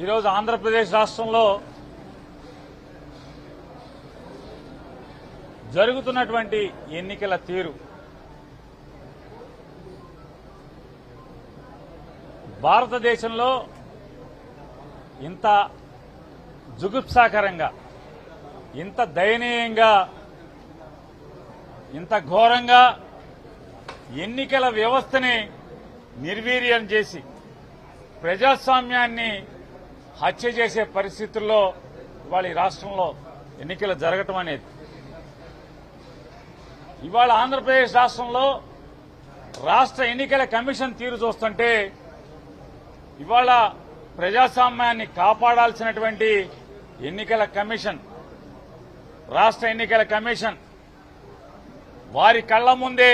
ఈరోజు ఆంధ్రప్రదేశ్ రాష్ట్రంలో జరుగుతున్నటువంటి ఎన్నికల తీరు. భారతదేశంలో ఇంత జుగుప్సాకరంగా ఇంత దయనీయంగా ఇంత ఘోరంగా ఎన్నికల వ్యవస్థని నిర్వీర్యం చేసి ప్రజాస్వామ్యాన్ని హత్య చేసే పరిస్థితుల్లో ఇవాళ ఈ రాష్ట్రంలో ఎన్నికలు జరగటం అనేది. ఇవాళ ఆంధ్రప్రదేశ్ రాష్ట్రంలో రాష్ట్ర ఎన్నికల కమిషన్ తీరు చూస్తుంటే ఇవాళ ప్రజాస్వామ్యాన్ని కాపాడాల్సినటువంటి ఎన్నికల కమిషన్ రాష్ట్ర ఎన్నికల కమిషన్ వారి కళ్ళ ముందే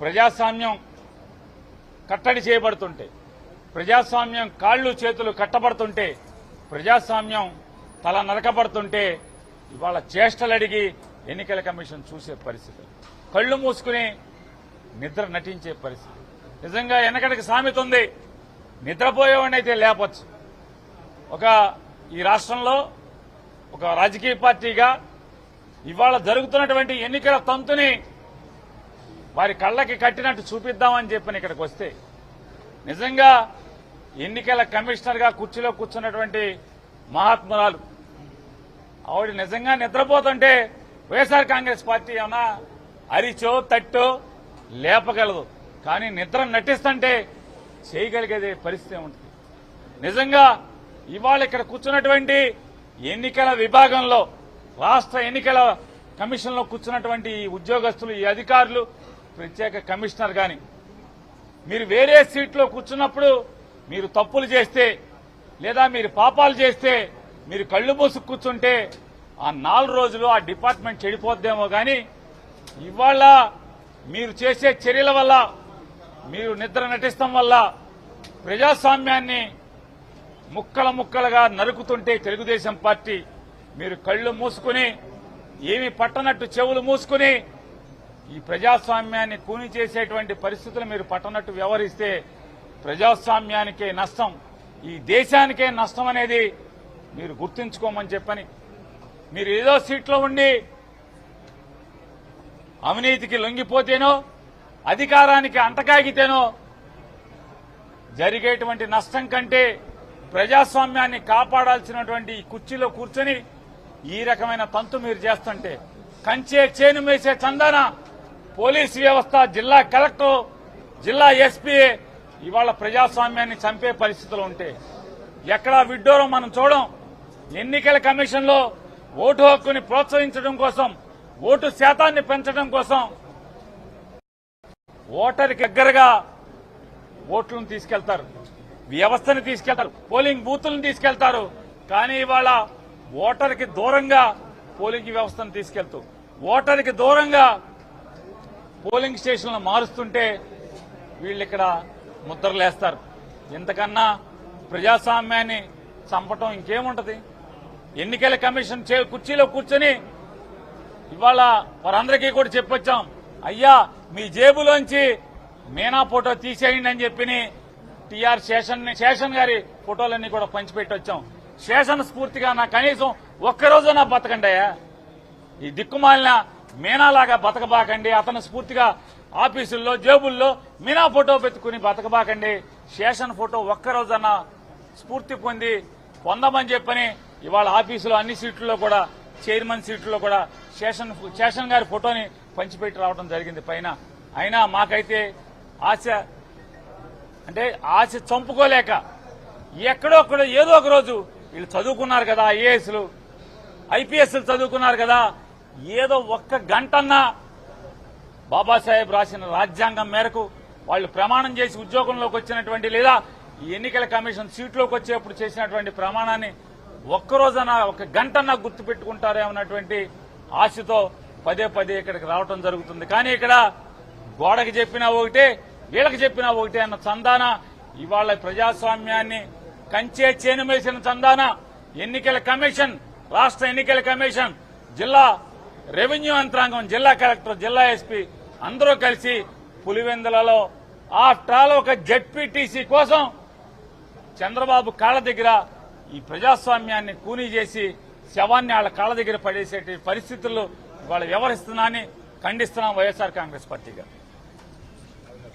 ప్రజాస్వామ్యం కట్టడి చేయబడుతుంటే ప్రజాస్వామ్యం కాళ్ళు చేతులు కట్టబడుతుంటే ప్రజాస్వామ్యం తల నరకబడుతుంటే ఇవాళ చేష్టలు అడిగి ఎన్నికల కమిషన్ చూసే పరిస్థితి. కళ్ళు మూసుకుని నిద్ర నటించే పరిస్థితి. నిజంగా వెనకడికి సామెత ఉంది. నిద్రపోయేవాడిని అయితే లేపచ్చు. ఒక ఈ రాష్ట్రంలో ఒక రాజకీయ పార్టీగా ఇవాళ జరుగుతున్నటువంటి ఎన్నికల తంతుని వారి కళ్ళకి కట్టినట్టు చూపిద్దామని చెప్పని ఇక్కడికి వస్తే నిజంగా ఎన్నికల కమిషనర్గా కుర్చీలో కూర్చున్నటువంటి మహాత్మురాలు. ఆవిడ నిజంగా నిద్రపోతుంటే వైఎస్ఆర్ కాంగ్రెస్ పార్టీ ఏమన్నా అరిచో తట్టో లేపగలదు. కానీ నిద్ర నటిస్తుంటే చేయగలిగేది పరిస్థితి ఉంటుంది. నిజంగా ఇవాళ ఇక్కడ కూర్చున్నటువంటి ఎన్నికల విభాగంలో రాష్ట్ర ఎన్నికల కమిషన్లో కూర్చున్నటువంటి ఈ ఉద్యోగస్తులు ఈ అధికారులు ప్రత్యేక కమిషనర్ గాని మీరు వేరే సీట్లో కూర్చున్నప్పుడు మీరు తప్పులు చేస్తే లేదా మీరు పాపాలు చేస్తే మీరు కళ్ళు మూసు కూర్చుంటే ఆ నాలుగు రోజులు ఆ డిపార్ట్మెంట్ చెడిపోద్దేమో కానీ ఇవాళ మీరు చేసే చర్యల వల్ల మీరు నిద్ర నటిస్తాం వల్ల ప్రజాస్వామ్యాన్ని ముక్కల ముక్కలుగా నరుకుతుంటే తెలుగుదేశం పార్టీ మీరు కళ్ళు మూసుకుని ఏమి పట్టనట్టు చెవులు మూసుకుని ఈ ప్రజాస్వామ్యాన్ని కూని చేసేటువంటి పరిస్థితులు మీరు పట్టనట్టు వ్యవహరిస్తే ప్రజాస్వామ్యానికే నష్టం ఈ దేశానికే నష్టం అనేది మీరు గుర్తుంచుకోమని చెప్పని మీరు ఏదో సీట్లో ఉండి అవినీతికి లొంగిపోతేనో అధికారానికి అంటకాగితేనో జరిగేటువంటి నష్టం కంటే ప్రజాస్వామ్యాన్ని కాపాడాల్సినటువంటి కుర్చీలో కూర్చొని ఈ రకమైన తంతు మీరు చేస్తుంటే కంచే చేను మేసే చందన పోలీస్ వ్యవస్థ జిల్లా కలెక్టర్ జిల్లా ఎస్పీఏ ఇవాళ ప్రజాస్వామ్యాన్ని చంపే పరిస్థితులు ఉంటే ఎక్కడా విడ్డూరం మనం చూడం. ఎన్నికల కమిషన్లో ఓటు హక్కుని ప్రోత్సహించడం కోసం ఓటు శాతాన్ని పెంచడం కోసం ఓటర్కి దగ్గరగా ఓట్లను తీసుకెళ్తారు. వ్యవస్థని తీసుకెళ్తారు. పోలింగ్ బూతులను తీసుకెళ్తారు. కానీ ఇవాళ ఓటర్కి దూరంగా పోలింగ్ వ్యవస్థను తీసుకెళ్తూ ఓటర్కి దూరంగా పోలింగ్ స్టేషన్లను మారుస్తుంటే వీళ్ళిక్కడ ముద్రలేస్తారు. ఇంతకన్నా ప్రజాస్వామ్యాన్ని చంపటం ఇంకేముంటది? ఎన్నికల కమిషన్ చే- కుర్చీలో కూర్చొని ఇవాళ వారందరికీ కూడా చెప్పొచ్చాం అయ్యా మీ జేబులోంచి మీనా ఫోటో తీసేయండి అని చెప్పి టిఆర్ శేషన్ శేషన్ గారి ఫోటోలన్నీ కూడా పంచిపెట్టొచ్చాం. శేషన్ స్ఫూర్తిగా నా కనీసం ఒక్కరోజు నా బతకండి అయ్యా ఈ దిక్కుమాలిన మీనాలాగా బతకబాకండి. అతను స్ఫూర్తిగా ఆఫీసుల్లో జేబుల్లో మీనా ఫోటో పెట్టుకుని బతకబాకండి. శేషన్ ఫోటో ఒక్కరోజన్న స్ఫూర్తి పొంది పొందమని చెప్పని ఇవాళ ఆఫీసులో అన్ని సీట్లలో కూడా చైర్మన్ సీట్లలో కూడా శేషన్ శేషన్ గారి ఫోటోని పంచిపెట్టి రావడం జరిగింది పైన. అయినా మాకైతే ఆశ అంటే ఆశ చంపుకోలేక ఎక్కడో అక్కడ ఏదో ఒక రోజు వీళ్ళు చదువుకున్నారు కదా ఐఏఎస్లు ఐపీఎస్లు చదువుకున్నారు కదా ఏదో ఒక్క గంటన్నా బాబాసాహెబ్ రాసిన రాజ్యాంగం మేరకు వాళ్ళు ప్రమాణం చేసి ఉద్యోగంలోకి వచ్చినటువంటి లేదా ఈ ఎన్నికల కమిషన్ సీట్లోకి వచ్చేప్పుడు చేసినటువంటి ప్రమాణాన్ని ఒక్కరోజన ఒక గంటన్నా గుర్తుపెట్టుకుంటారేమన్నటువంటి ఆశతో పదే పదే ఇక్కడికి రావటం జరుగుతుంది. కానీ ఇక్కడ గోడకి చెప్పినా ఒకటే వీళ్ళకి చెప్పినా ఒకటే అన్న చందాన ఇవాళ ప్రజాస్వామ్యాన్ని కంచే చేనుమేసిన చందాన ఎన్నికల కమిషన్ రాష్ట్ర ఎన్నికల కమిషన్ జిల్లా రెవెన్యూ యంత్రాంగం జిల్లా కలెక్టర్ జిల్లా ఎస్పీ అందరూ కలిసి పులివెందులలో ఆఫ్టర్ ఆల్ ఒక జెడ్పీటీసీ కోసం చంద్రబాబు కాళ్ళ దగ్గర ఈ ప్రజాస్వామ్యాన్ని కూనీ చేసి శవాన్ని వాళ్ళ కాళ్ళ దగ్గర పడేసే పరిస్థితుల్లో ఇవాళ వ్యవహరిస్తున్నానని ఖండిస్తున్నాం వైఎస్ఆర్ కాంగ్రెస్ పార్టీగా